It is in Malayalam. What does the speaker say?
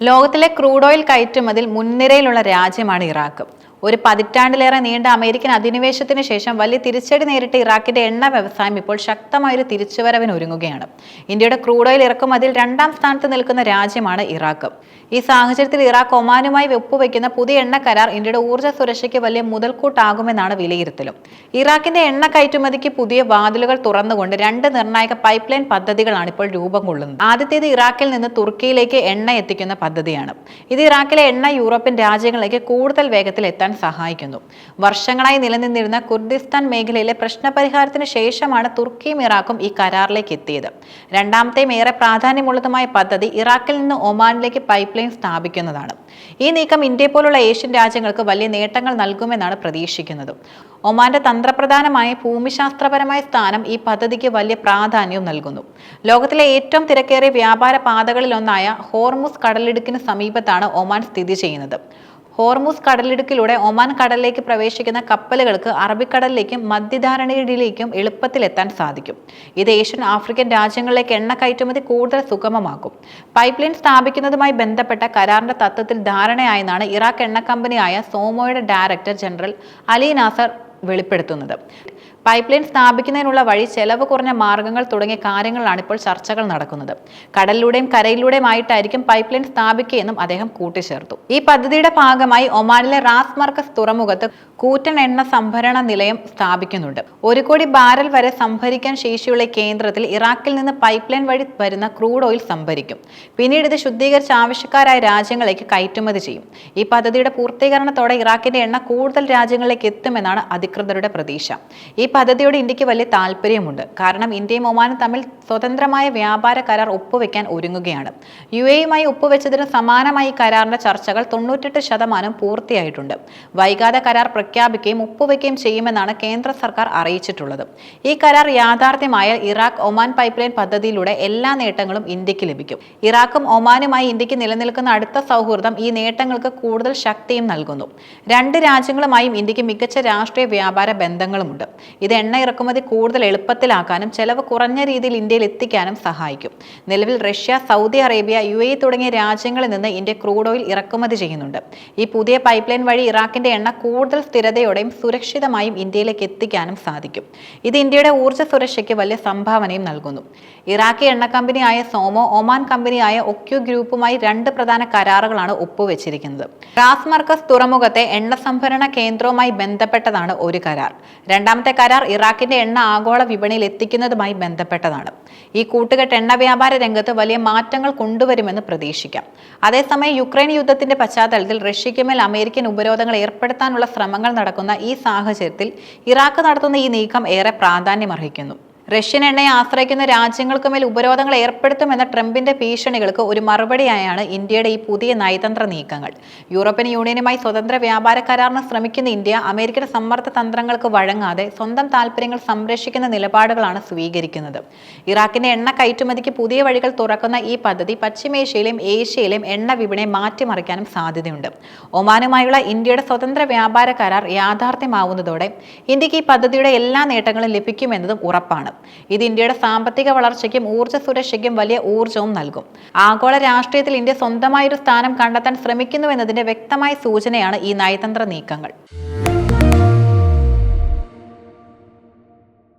ലോകത്തിലെ ക്രൂഡ് ഓയിൽ കയറ്റുമതിയിൽ മുൻനിരയിലുള്ള രാജ്യമാണ് ഇറാഖ്. ഒരു പതിറ്റാണ്ടിലേറെ നീണ്ട അമേരിക്കൻ അധിനിവേശത്തിന് ശേഷം വലിയ തിരിച്ചടി നേരിട്ട് ഇറാഖിന്റെ എണ്ണ വ്യവസായം ഇപ്പോൾ ശക്തമായൊരു തിരിച്ചുവരവിന് ഒരുങ്ങുകയാണ്. ഇന്ത്യയുടെ ക്രൂഡ് ഓയിൽ ഇറക്കുമതിയിൽ രണ്ടാം സ്ഥാനത്ത് നിൽക്കുന്ന രാജ്യമാണ് ഇറാഖ്. ഈ സാഹചര്യത്തിൽ ഇറാഖ് ഒമാനുമായി ഒപ്പുവെക്കുന്ന പുതിയ എണ്ണ കരാർ ഇന്ത്യയുടെ ഊർജ സുരക്ഷയ്ക്ക് വലിയ മുതൽക്കൂട്ടാകുമെന്നാണ് വിലയിരുത്തലും. ഇറാഖിന്റെ എണ്ണ കയറ്റുമതിക്ക് പുതിയ വാതിലുകൾ തുറന്നുകൊണ്ട് രണ്ട് നിർണായക പൈപ്പ് ലൈൻ പദ്ധതികളാണ് ഇപ്പോൾ രൂപം കൊള്ളുന്നത്. ആദ്യത്തേത് ഇറാഖിൽ നിന്ന് തുർക്കിയിലേക്ക് എണ്ണ എത്തിക്കുന്ന പദ്ധതിയാണ്. ഇത് ഇറാഖിലെ എണ്ണ യൂറോപ്യൻ രാജ്യങ്ങളിലേക്ക് കൂടുതൽ വേഗത്തിൽ എത്താൻ സഹായിക്കുന്നു. വർഷങ്ങളായി നിലനിന്നിരുന്ന കുർദിസ്ഥാൻ മേഖലയിലെ പ്രശ്നപരിഹാരത്തിന് ശേഷമാണ് തുർക്കിയും ഇറാഖും ഈ കരാറിലേക്ക് എത്തിയത്. രണ്ടാമത്തെയും ഏറെ പ്രാധാന്യമുള്ളതുമായ പദ്ധതി ഇറാഖിൽ നിന്ന് ഒമാനിലേക്ക് പൈപ്പ് ലൈൻ സ്ഥാപിക്കുന്നതാണ്. ഈ നീക്കം ഇന്ത്യ പോലുള്ള ഏഷ്യൻ രാജ്യങ്ങൾക്ക് വലിയ നേട്ടങ്ങൾ നൽകുമെന്നാണ് പ്രതീക്ഷിക്കുന്നത്. ഒമാന്റെ തന്ത്രപ്രധാനമായ ഭൂമിശാസ്ത്രപരമായ സ്ഥാനം ഈ പദ്ധതിക്ക് വലിയ പ്രാധാന്യം നൽകുന്നു. ലോകത്തിലെ ഏറ്റവും തിരക്കേറിയ വ്യാപാര പാതകളിലൊന്നായ ഹോർമുസ് കടലിടുക്കിന് സമീപത്താണ് ഒമാൻ സ്ഥിതി ചെയ്യുന്നത്. ഹോർമുസ് കടലിടുക്കിലൂടെ ഒമാൻ കടലിലേക്ക് പ്രവേശിക്കുന്ന കപ്പലുകൾക്ക് അറബിക്കടലിലേക്കും മധ്യധാരണയിലേക്കും എളുപ്പത്തിൽ എത്താൻ സാധിക്കും. ഇത് ഏഷ്യൻ ആഫ്രിക്കൻ രാജ്യങ്ങളിലേക്ക് എണ്ണ കയറ്റുമതി കൂടുതൽ സുഗമമാക്കും. പൈപ്പ് ലൈൻ സ്ഥാപിക്കുന്നതുമായി ബന്ധപ്പെട്ട കരാറിന്റെ തത്വത്തിൽ ധാരണയായെന്നാണ് ഇറാഖ് എണ്ണ കമ്പനിയായ സോമോയുടെ ഡയറക്ടർ ജനറൽ അലി നാസർ വെളിപ്പെടുത്തുന്നത്. പൈപ്പ് ലൈൻ സ്ഥാപിക്കുന്നതിനുള്ള വഴി ചെലവ് കുറഞ്ഞ മാർഗങ്ങൾ തുടങ്ങിയ കാര്യങ്ങളാണ് ഇപ്പോൾ ചർച്ചകൾ നടക്കുന്നത്. കടലിലൂടെയും കരയിലൂടെയും ആയിട്ടായിരിക്കും പൈപ്പ് ലൈൻ സ്ഥാപിക്കുകയെന്നും അദ്ദേഹം കൂട്ടിച്ചേർത്തു. ഈ പദ്ധതിയുടെ ഭാഗമായി ഒമാനിലെ റാസ് മർക്കസ് തുറമുഖത്ത് കൂറ്റൻ എണ്ണ സംഭരണ നിലയം സ്ഥാപിക്കുന്നുണ്ട്. ഒരു കോടി ബാരൽ വരെ സംഭരിക്കാൻ ശേഷിയുള്ള കേന്ദ്രത്തിൽ ഇറാഖിൽ നിന്ന് പൈപ്പ് ലൈൻ വഴി വരുന്ന ക്രൂഡ് ഓയിൽ സംഭരിക്കും. പിന്നീട് ഇത് ശുദ്ധീകരിച്ച ആവശ്യക്കാരായ രാജ്യങ്ങളിലേക്ക് കയറ്റുമതി ചെയ്യും. ഈ പദ്ധതിയുടെ പൂർത്തീകരണത്തോടെ ഇറാഖിന്റെ എണ്ണ കൂടുതൽ രാജ്യങ്ങളിലേക്ക് എത്തുമെന്നാണ് അധികൃതരുടെ പ്രതീക്ഷ. ഈ പദ്ധതിയോട് ഇന്ത്യയ്ക്ക് വലിയ താല്പര്യമുണ്ട്. കാരണം ഇന്ത്യയും ഒമാനും തമ്മിൽ സ്വതന്ത്രമായ വ്യാപാര കരാർ ഒപ്പുവെക്കാൻ ഒരുങ്ങുകയാണ്. യു എയുമായി ഒപ്പുവെച്ചതിന് സമാനമായി കരാറിന്റെ ചർച്ചകൾ തൊണ്ണൂറ്റെട്ട് ശതമാനം പൂർത്തിയായിട്ടുണ്ട്. വൈകാതെ കരാർ പ്രഖ്യാപിക്കുകയും ഒപ്പുവെക്കുകയും ചെയ്യുമെന്നാണ് കേന്ദ്ര സർക്കാർ അറിയിച്ചിട്ടുള്ളത്. ഈ കരാർ യാഥാർത്ഥ്യമായാൽ ഇറാഖ് ഒമാൻ പൈപ്പ് ലൈൻ പദ്ധതിയിലൂടെ എല്ലാ നേട്ടങ്ങളും ഇന്ത്യയ്ക്ക് ലഭിക്കും. ഇറാഖും ഒമാനുമായി ഇന്ത്യയ്ക്ക് നിലനിൽക്കുന്ന അടുത്ത സൗഹൃദം ഈ നേട്ടങ്ങൾക്ക് കൂടുതൽ ശക്തിയും നൽകുന്നു. രണ്ട് രാജ്യങ്ങളുമായും ഇന്ത്യയ്ക്ക് മികച്ച രാഷ്ട്രീയ വ്യാപാര ബന്ധങ്ങളുമുണ്ട്. ഇത് എണ്ണ ഇറക്കുമതി കൂടുതൽ എളുപ്പത്തിലാക്കാനും ചെലവ് കുറഞ്ഞ രീതിയിൽ ഇന്ത്യയിൽ എത്തിക്കാനും സഹായിക്കും. നിലവിൽ Russia Saudi Arabia U A തുടങ്ങിയ രാജ്യങ്ങളിൽ നിന്ന് ഇന്ത്യ ക്രൂഡ് ഓയിൽ ഇറക്കുമതി ചെയ്യുന്നുണ്ട്. ഈ പുതിയ പൈപ്പ് ലൈൻ വഴി ഇറാഖിന്റെ എണ്ണ കൂടുതൽ സ്ഥിരതയോടെയും സുരക്ഷിതമായും ഇന്ത്യയിലേക്ക് എത്തിക്കാനും സാധിക്കും. ഇത് ഇന്ത്യയുടെ ഊർജ സുരക്ഷയ്ക്ക് വലിയ സംഭാവനയും നൽകുന്നു. ഇറാഖി എണ്ണ കമ്പനിയായ സോമോ ഒമാൻ കമ്പനിയായ ഒക്യു ഗ്രൂപ്പുമായി രണ്ട് പ്രധാന കരാറുകളാണ് ഒപ്പുവെച്ചിരിക്കുന്നത്. റാസ്മർക്കസ് തുറമുഖത്തെ എണ്ണ സംഭരണ കേന്ദ്രവുമായി ബന്ധപ്പെട്ടതാണ് ഒരു കരാർ. രണ്ടാമത്തെ കരാർ ഇറാഖിന്റെ എണ്ണ ആഗോള വിപണിയിൽ എത്തിക്കുന്നതുമായി ബന്ധപ്പെട്ടതാണ്. ഈ കൂട്ടുകെട്ട് എണ്ണ വ്യാപാര രംഗത്ത് വലിയ മാറ്റങ്ങൾ കൊണ്ടുവരുമെന്ന് പ്രതീക്ഷിക്കാം. അതേസമയം യുക്രൈൻ യുദ്ധത്തിന്റെ പശ്ചാത്തലത്തിൽ റഷ്യയ്ക്ക് മേൽ അമേരിക്കൻ ഉപരോധങ്ങൾ ഏർപ്പെടുത്താനുള്ള ശ്രമങ്ങൾ നടക്കുന്ന ഈ സാഹചര്യത്തിൽ ഇറാഖ് നടത്തുന്ന ഈ നീക്കം ഏറെ പ്രാധാന്യമർഹിക്കുന്നു. റഷ്യൻ എണ്ണയെ ആശ്രയിക്കുന്ന രാജ്യങ്ങൾക്ക് മേൽ ഉപരോധങ്ങൾ ഏർപ്പെടുത്തുമെന്ന ട്രംപിന്റെ ഭീഷണികൾക്ക് ഒരു മറുപടിയായാണ് ഇന്ത്യയുടെ ഈ പുതിയ നയതന്ത്ര നീക്കങ്ങൾ. യൂറോപ്യൻ യൂണിയനുമായി സ്വതന്ത്ര വ്യാപാര കരാറിന് ശ്രമിക്കുന്ന ഇന്ത്യ അമേരിക്കയുടെ സമ്മർദ്ദ തന്ത്രങ്ങൾക്ക് വഴങ്ങാതെ സ്വന്തം താൽപ്പര്യങ്ങൾ സംരക്ഷിക്കുന്ന നിലപാടുകളാണ് സ്വീകരിക്കുന്നത്. ഇറാഖിന്റെ എണ്ണ കയറ്റുമതിക്ക് പുതിയ വഴികൾ തുറക്കുന്ന ഈ പദ്ധതി പശ്ചിമേഷ്യയിലും ഏഷ്യയിലും എണ്ണ വിപണിയെ മാറ്റിമറിക്കാനും സാധ്യതയുണ്ട്. ഒമാനുമായുള്ള ഇന്ത്യയുടെ സ്വതന്ത്ര വ്യാപാര കരാർ യാഥാർത്ഥ്യമാവുന്നതോടെ ഇന്ത്യയ്ക്ക് ഈ പദ്ധതിയുടെ എല്ലാ നേട്ടങ്ങളും ലഭിക്കുമെന്നതും ഉറപ്പാണ്. ഇത് ഇന്ത്യയുടെ സാമ്പത്തിക വളർച്ചയ്ക്കും ഊർജ സുരക്ഷയ്ക്കും വലിയ ഊർജവും നൽകും. ആഗോള രാഷ്ട്രീയത്തിൽ ഇന്ത്യ സ്വന്തമായൊരു സ്ഥാനം കണ്ടെത്താൻ ശ്രമിക്കുന്നുവെന്നതിന്റെ വ്യക്തമായ സൂചനയാണ് ഈ നയതന്ത്ര നീക്കങ്ങൾ.